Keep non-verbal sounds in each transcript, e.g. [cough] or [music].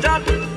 done.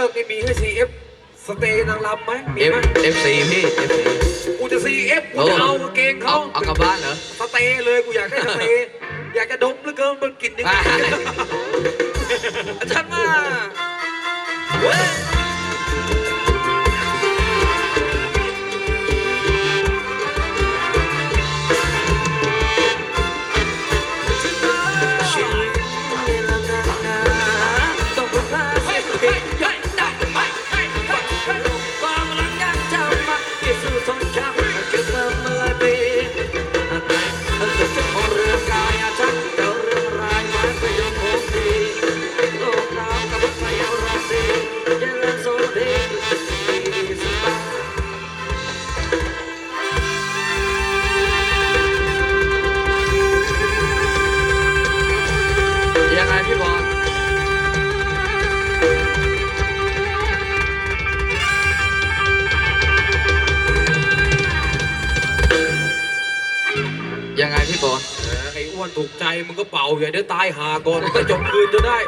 ละมงเลิกนี่มีให้ CF สเตย์นางรำไหมมีเอฟไหมเอฟซีพี่เอฟซี กูจะ CF กูจะเอากางเกงเอาเขาเอากลับบ้านเหรอ สเตย์เลยกูอยากได้สเตย์อยากจะดมเหลือเกินมันกลิ่นยังไงอา ออไอ้อ้วนถูกใจมึงก็เป่าใหญ่เดี๋ยวตายหาก่อนจะจบคืนจะได้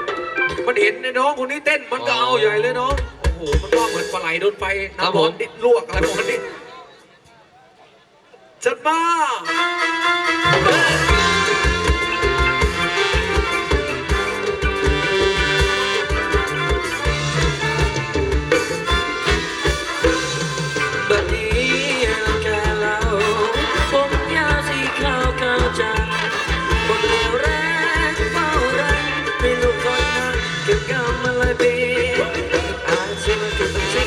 มันเห็นไอ้น้องคนนี้เต้นมันก็เอาใหญ่เลยน้องโอ้โหมันว่าเหมือนปลาไหลโดนไฟน้ำร้อนดิดลวกอะไรประมาณนี้จัดมา Sí. [laughs]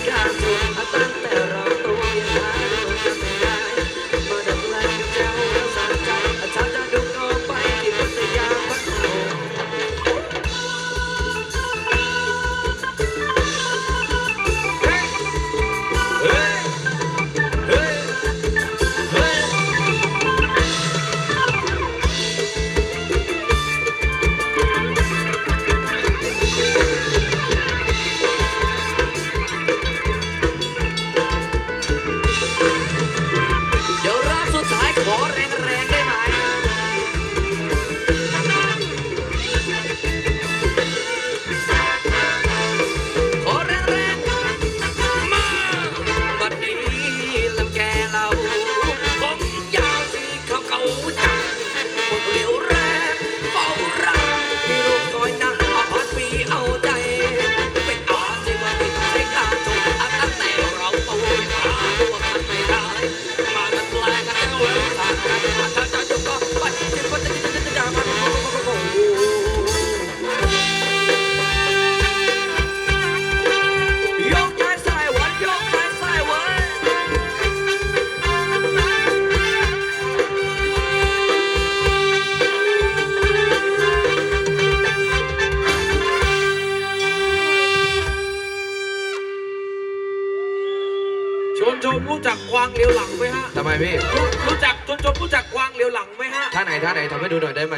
ชวนชมรู้จักกวางเลียวหลังไหมฮะทำไมพี่ รู้รู้จักชวนชมรู้จักกวางเลียวหลังไหมฮะท่าไหนท่าไหนทำให้ดูหน่อยได้ไหม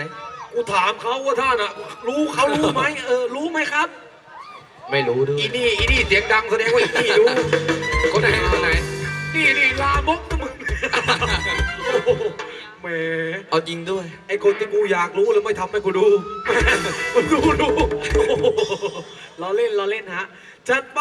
กูถามเขาว่าท่านอะรู้เขารู้ไหมเออรู้ไหมครับไม่รู้ด้วย อีนี่อีนี่เสียงดังแสดงว่าอีนี่รู้คนไหนคนไหน นี่นี่ลามกนะมึงโอ้โหแหมเอาจริงด้วย ไอคนที่กูอยากรู้แล้วไม่ทำให้กูดูแหมมึงดูดูโอ้โหเราเล่นเราเล่นฮะจัดไป